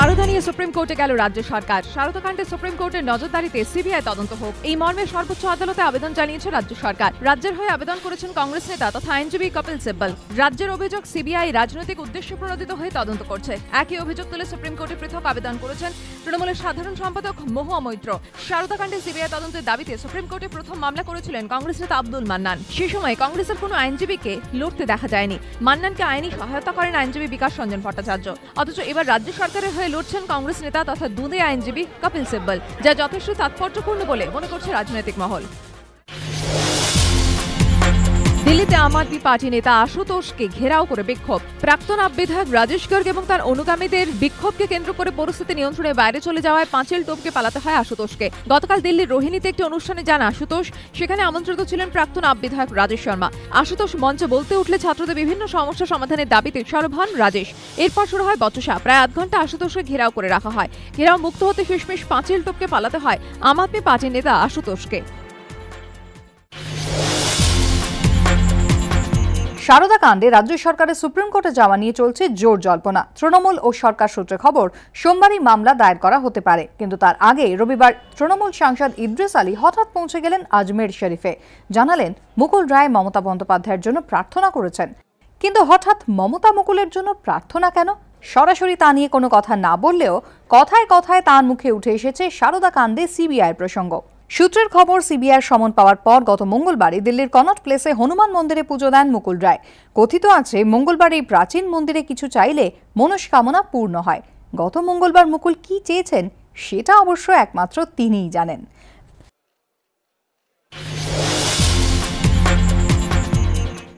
সারদা নিয়ে সুপ্রিম কোর্টে গেল রাজ্য সরকার। সারদাকাণ্ডে সুপ্রিম কোর্টের নজরদারিতে সিবিআই তদন্ত হোক। এই মর্মে সর্বোচ্চ আদালতে আবেদন জানিয়েছে রাজ্য সরকার। রাজ্যের হয়ে আবেদন করেছেন কংগ্রেস নেতা তথা আইনজীবী কপিল সিব্বল। রাজ্যের অভিযোগ সিবিআই রাজনৈতিক উদ্দেশ্য প্রণোদিত হয়ে তদন্ত করছে। একই অভিযোগ তুলে সুপ্রিম কোর্টে পৃথক আবেদন করেছেন তৃণমূলের সাধারণ সম্পাদক মহুয়া মৈত্র। সারদাকাণ্ডে সিবিআই তদন্তের দাবিতে সুপ্রিম কোর্টে প্রথম মামলা করেছিলেন কংগ্রেস নেতা আব্দুল মান্নান। সে সময় কংগ্রেসের কোনো আইনজীবীকে লড়তে দেখা যায়নি। মান্নানকে আইনি সহায়তা করেন আইনজীবী বিকাশ রঞ্জন ভট্টাচার্য। অথচ এবার রাজ্য সরকারের হয়ে লড়ছেন কংগ্রেস নেতা তথা দুঁদে আইনজীবী কপিল সিব্বল, যা যথেষ্ট তাৎপর্যপূর্ণ বলে মনে করছে রাজনৈতিক মহল। দিল্লিতে আম আদমি পার্টি নেতা আশুতোষকে ঘেরাও করে বিক্ষোভ। প্রাক্তন আপ বিধায়ক রাজেশ গর্গ এবং তার অনুগামীদের বিক্ষোভকে কেন্দ্র করে পরিস্থিতি নিয়ন্ত্রণে বাইরে চলে যাওয়ায় পাঁচিল টোপকে পালাতে হয় আশুতোষকে। গতকাল দিল্লির রোহিণীতে একটি অনুষ্ঠানে যান আশুতোষ। সেখানে আমন্ত্রিত ছিলেন প্রাক্তন আপ বিধায়ক রাজেশ শর্মা। আশুতোষ মঞ্চে বলতে উঠলে ছাত্রদের বিভিন্ন সমস্যা সমাধানের দাবিতে সরব হন রাজেশ। এরপর শুরু হয় বচসা। প্রায় আধ ঘণ্টা আশুতোষকে ঘেরাও করে রাখা হয়। ঘেরাও মুক্ত হতে শেষমেশ পাঁচিল টোপকে পালাতে হয় আম আদমি পার্টির নেতা আশুতোষকে। সারদা কাণ্ডে রাজ্য সরকারের সুপ্রিম কোর্টে যাওয়া নিয়ে চলছে জোর জল্পনা। তৃণমূল ও সরকার সূত্রে খবর, সোমবারই মামলা দায়ের করা হতে পারে, কিন্তু তার আগে রবিবার তৃণমূল সাংসদ ইদ্রিস আলী হঠাৎ পৌঁছে গেলেন আজমের শরীফে। জানালেন, মুকুল রায় মমতা বন্দ্যোপাধ্যায়ের জন্য প্রার্থনা করেছেন। কিন্তু হঠাৎ মমতা মুকুলের জন্য প্রার্থনা কেন? সরাসরি তা নিয়ে কোনো কথা না বললেও কথায় কথায় তার মুখে উঠে এসেছে সারদা কাণ্ডে সিবিআই প্রসঙ্গ। সূত্রের খবর সিবিআই সমন পাওয়ার পর গত মঙ্গলবারে দিল্লির কনট প্লেসে হনুমান মন্দিরে পুজো দেন মুকুল রায়। কথিত আছে, মঙ্গলবার এই প্রাচীন মন্দিরে কিছু চাইলে মনস্কামনা পূর্ণ হয়। গত মঙ্গলবার মুকুল কি চেয়েছেন, সেটা অবশ্য একমাত্র তিনিই জানেন।